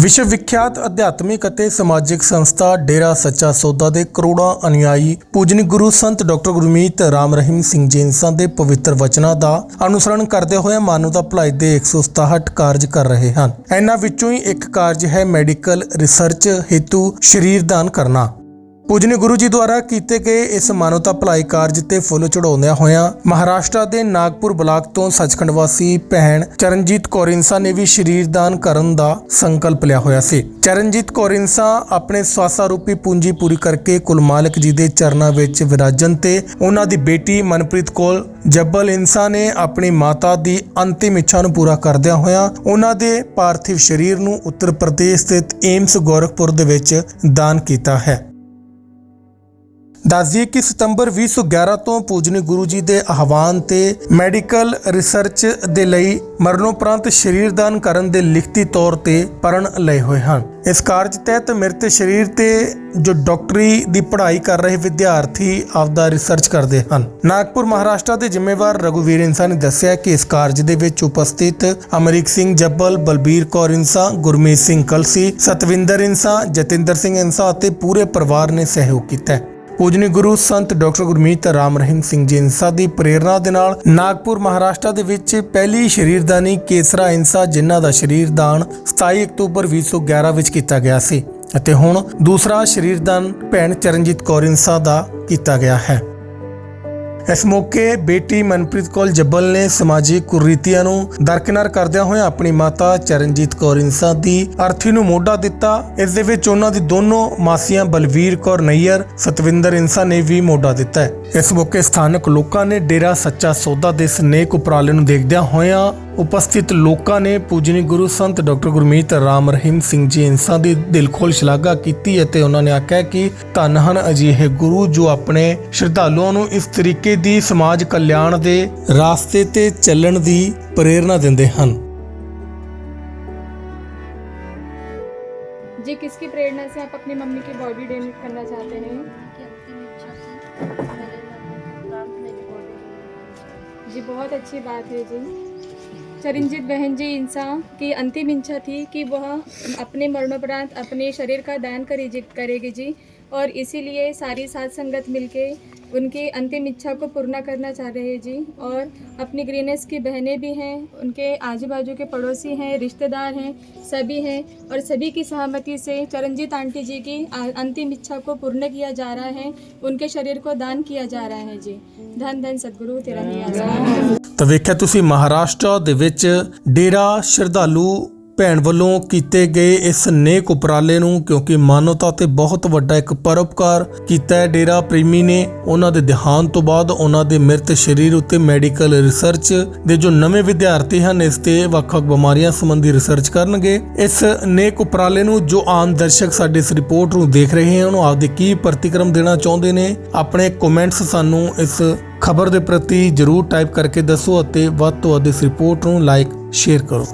ਵਿਸ਼ਵ ਵਿਖਿਆਤ ਅਧਿਆਤਮਿਕ ਅਤੇ ਸਮਾਜਿਕ ਸੰਸਥਾ ਡੇਰਾ ਸੱਚਾ ਸੌਦਾ ਦੇ ਕਰੋੜਾਂ ਅਨੁਯਾਈ ਪੂਜਨੀ ਗੁਰੂ ਸੰਤ ਡਾਕਟਰ ਗੁਰਮੀਤ ਰਾਮ ਰਹੀਮ ਸਿੰਘ ਜੀ ਦੇ ਪਵਿੱਤਰ ਵਚਨਾਂ ਦਾ ਅਨੁਸਰਣ ਕਰਦੇ ਹੋਏ ਮਾਨਵਤਾ ਭਲਾਈ ਦੇ 167 ਕਾਰਜ ਕਰ ਰਹੇ ਹਨ। ਇਹਨਾਂ ਵਿੱਚੋਂ ਹੀ ਇੱਕ ਕਾਰਜ ਹੈ ਮੈਡੀਕਲ ਰਿਸਰਚ, ਹੇਤੂ ਸਰੀਰ ਦਾਨ ਕਰਨਾ। ਪੂਜਨੀ ਗੁਰੂ ਜੀ ਦੁਆਰਾ ਕੀਤੇ ਗਏ ਇਸ ਮਾਨਵਤਾ ਭਲਾਈ ਕਾਰਜ ਤੇ ਫੁੱਲ ਚੜਾਉਂਦਿਆਂ ਹੋਇਆਂ ਮਹਾਰਾਸ਼ਟਰ ਦੇ ਨਾਗਪੁਰ ਬਲਾਕ ਤੋਂ ਸੱਚਖੰਡ ਵਾਸੀ ਭੈਣ ਚਰਨਜੀਤ ਕੌਰ ਇੰਸਾ ਨੇ ਵੀ ਸ਼ਰੀਰ ਦਾਨ ਕਰਨ ਦਾ ਸੰਕਲਪ ਲਿਆ ਹੋਇਆ ਸੀ। ਚਰਨਜੀਤ ਕੌਰ ਇੰਸਾ ਆਪਣੇ ਸਵਾਸਾ ਰੂਪੀ ਪੂੰਜੀ ਪੂਰੀ ਕਰਕੇ ਕੁਲ ਮਾਲਕ ਜੀ ਦੇ ਚਰਨਾਂ ਵਿੱਚ ਵਿਰਾਜਨ ਤੇ ਉਹਨਾਂ ਦੀ ਬੇਟੀ ਮਨਪ੍ਰੀਤ ਕੌਰ ਜੱਬਲ ਇੰਸਾ ਨੇ ਆਪਣੀ ਮਾਤਾ ਦੀ ਅੰਤਿਮ ਇੱਛਾ ਨੂੰ ਪੂਰਾ ਕਰਦਿਆਂ ਹੋਇਆਂ ਉਹਨਾਂ ਦੇ ਪਾਰਥਿਵ ਸਰੀਰ ਨੂੰ ਉੱਤਰ ਪ੍ਰਦੇਸ਼ ਸਥਿਤ ਏਮਸ ਗੋਰਖਪੁਰ ਦੇ ਵਿੱਚ ਦਾਨ ਕੀਤਾ ਹੈ। ਦੱਸਦੀਏ ਕਿ ਸਤੰਬਰ 2011 ਤੋਂ ਪੂਜਨੀ ਗੁਰੂ ਜੀ ਦੇ ਆਹਵਾਨ ਤੇ ਮੈਡੀਕਲ ਰਿਸਰਚ ਦੇ ਲਈ ਮਰਨੋਪਰੰਤ ਸਰੀਰ ਦਾਨ ਕਰਨ ਦੇ ਲਿਖਤੀ ਤੌਰ ਤੇ ਪਰਨ ਲਏ ਹੋਏ ਹਨ। ਇਸ ਕਾਰਜ ਤਹਿਤ ਮ੍ਰਿਤ ਸਰੀਰ ਤੇ ਜੋ ਡਾਕਟਰੀ ਦੀ ਪੜ੍ਹਾਈ ਕਰ ਰਹੇ ਵਿਦਿਆਰਥੀ ਆਪਦਾ ਰਿਸਰਚ ਕਰਦੇ ਹਨ। ਨਾਗਪੁਰ ਮਹਾਰਾਸ਼ਟਰ ਦੇ ਜ਼ਿੰਮੇਵਾਰ ਰਘੁਵੀਰ ਇੰਸਾ ਨੇ ਦੱਸਿਆ ਕਿ ਇਸ ਕਾਰਜ ਦੇ ਵਿੱਚ ਉਪਸਥਿਤ ਅਮਰੀਕ ਸਿੰਘ ਜੱਬਲ, ਬਲਬੀਰ ਕੌਰ ਇੰਸਾ ਗੁਰਮੀਤ ਸਿੰਘ ਕਲਸੀ, ਸਤਵਿੰਦਰ ਇੰਸਾ ਜਤਿੰਦਰ ਸਿੰਘ ਇੰਸਾ ਅਤੇ ਪੂਰੇ ਪਰਿਵਾਰ ਨੇ ਸਹਿਯੋਗ ਕੀਤਾ ਪੂਜਨੀ ਗੁਰੂ ਸੰਤ ਡਾਕਟਰ ਗੁਰਮੀਤ ਰਾਮ ਰਹੀਮ ਸਿੰਘ ਜੀ ਇੰਸਾ ਦੀ ਪ੍ਰੇਰਣਾ ਦੇ ਨਾਲ ਨਾਗਪੁਰ ਮਹਾਰਾਸ਼ਟਰ ਦੇ ਵਿੱਚ ਪਹਿਲੀ ਸ਼ਰੀਰਦਾਨੀ ਕੇਸਰਾ ਇੰਸਾ ਜਿਨ੍ਹਾਂ ਦਾ ਸ਼ਰੀਰਦਾਨ 27 ਅਕਤੂਬਰ 2011 ਵਿੱਚ ਕੀਤਾ ਗਿਆ ਸੀ ਅਤੇ ਹੁਣ ਦੂਸਰਾ ਸ਼ਰੀਰਦਾਨ ਭੈਣ ਚਰਨਜੀਤ ਕੌਰ ਇੰਸਾ ਦਾ ਕੀਤਾ ਗਿਆ ਹੈ। ਇਸ ਮੌਕੇ ਬੇਟੀ ਮਨਪ੍ਰੀਤ ਕੌਰ ਜੱਬਲ ਨੇ ਸਮਾਜਿਕ ਕੁਰੀਤੀਆਂ ਨੂੰ ਦਰਕਿਨਾਰ ਕਰਦਿਆਂ ਹੋਇਆਂ ਆਪਣੀ ਮਾਤਾ ਚਰਨਜੀਤ ਕੌਰ ਇੰਸਾ ਦੀ ਅਰਥੀ ਨੂੰ ਮੋਢਾ ਦਿੱਤਾ। ਇਸ ਦੇ ਵਿੱਚ ਉਹਨਾਂ ਦੀ ਦੋਨੋਂ ਮਾਸੀਆਂ ਬਲਵੀਰ ਕੌਰ ਨਈਅਰ, ਸਤਵਿੰਦਰ ਇੰਸਾ ਨੇ ਵੀ ਮੋਢਾ ਦਿੱਤਾ ਇਸ ਮੌਕੇ ਸਥਾਨਕ ਲੋਕਾਂ ਨੇ ਡੇਰਾ ਸੱਚਾ ਸੌਦਾ ਦੇ ਸਨੇਕ ਉਪਰਾਲੇ ਨੂੰ ਦੇਖਦਿਆਂ ਹੋਇਆਂ ਉਪਸਥਿਤ ਲੋਕਾਂ ਨੇ ਪੂਜਨੀ ਗੁਰੂ ਸੰਤ ਡਾਕਟਰ ਗੁਰਮੀਤ ਰਾਮ ਰਹੀਮ ਸਿੰਘ ਜੀ ਇੰਸਾ ਦੀ ਦਿਲਖੋਲ ਸ਼ਲਾਘਾ ਕੀਤੀ ਅਤੇ ਉਹਨਾਂ ਨੇ ਆਖਿਆ ਕਿ ਧੰਨ ਹਨ ਅਜਿਹੇ ਗੁਰੂ ਜੋ ਆਪਣੇ ਸ਼ਰਧਾਲੂਆਂ ਨੂੰ ਇਸ ਤਰੀਕੇ ਦੀ ਸਮਾਜ ਕਲਿਆਣ ਦੇ ਰਾਸਤੇ ਤੇ ਚੱਲਣ ਦੀ ਪ੍ਰੇਰਣਾ ਦਿੰਦੇ ਹਨ जी किसकी प्रेरणा से आप अपनी मम्मी की बॉडी डोनेट करना चाहते हैं की अंतिम इच्छा से मेरे उपरांत मेरी बॉडी जी बहुत अच्छी बात है जी चरणजीत बहन जी इंसान की अंतिम इच्छा थी कि वह अपने मरणोपरांत अपने शरीर का दान करेगी करेगी जी और इसीलिए सारी साथ संगत मिलके उनकी अंतिम इच्छा को पूर्ण करना चाह रहे हैं जी और अपनी ग्रीनेस की बहनें भी हैं उनके आजू बाजू के पड़ोसी हैं रिश्तेदार हैं सभी हैं और सभी की सहमति से चरणजीत आंटी जी की आ- अंतिम इच्छा को पूर्ण किया जा रहा है उनके शरीर को दान किया जा रहा है जी धन धन सदगुरु तेरा ही आशीर्वाद ਤਾਂ ਵੇਖਿਆ ਤੁਸੀਂ ਮਹਾਰਾਸ਼ਟਰ ਦੇ ਵਿੱਚ ਡੇਰਾ ਸ਼ਰਧਾਲੂ ਭੈਣ ਵੱਲੋਂ ਕੀਤੇ ਗਏ ਇਸ ਨੇਕ ਉਪਰਾਲੇ ਨੂੰ ਕਿਉਂਕਿ ਮਾਨਵਤਾ ਤੇ ਬਹੁਤ ਵੱਡਾ ਇੱਕ ਪਰਉਪਕਾਰ ਕੀਤਾ ਹੈ। ਡੇਰਾ ਪ੍ਰੇਮੀ ਨੇ ਉਹਨਾਂ ਦੇ ਦੇਹਾਂਤ ਤੋਂ ਬਾਅਦ ਉਹਨਾਂ ਦੇ ਮ੍ਰਿਤ ਸਰੀਰ ਉੱਤੇ ਮੈਡੀਕਲ ਰਿਸਰਚ ਦੇ ਜੋ ਨਵੇਂ ਵਿਦਿਆਰਥੀ ਹਨ, ਇਸ ਤੇ ਵੱਖ-ਵੱਖ ਬਿਮਾਰੀਆਂ ਸੰਬੰਧੀ ਰਿਸਰਚ ਕਰਨਗੇ। ਇਸ ਨੇਕ ਉਪਰਾਲੇ ਨੂੰ ਜੋ ਆਮ ਦਰਸ਼ਕ ਸਾਡੇ ਇਸ ਰਿਪੋਰਟ ਨੂੰ ਦੇਖ ਰਹੇ ਹਨ ਉਹ ਆਪਦੇ ਕੀ ਪ੍ਰਤੀਕਰਮ ਦੇਣਾ ਚਾਹੁੰਦੇ ਨੇ, ਆਪਣੇ ਕਮੈਂਟਸ ਸਾਨੂੰ ਇਸ ਖਬਰ ਦੇ ਪ੍ਰਤੀ ਜਰੂਰ ਟਾਈਪ ਕਰਕੇ ਦੱਸੋ ਅਤੇ ਵੱਧ ਤੋਂ ਵੱਧ ਇਸ ਰਿਪੋਰਟ ਨੂੰ ਲਾਈਕ, ਸ਼ੇਅਰ ਕਰੋ।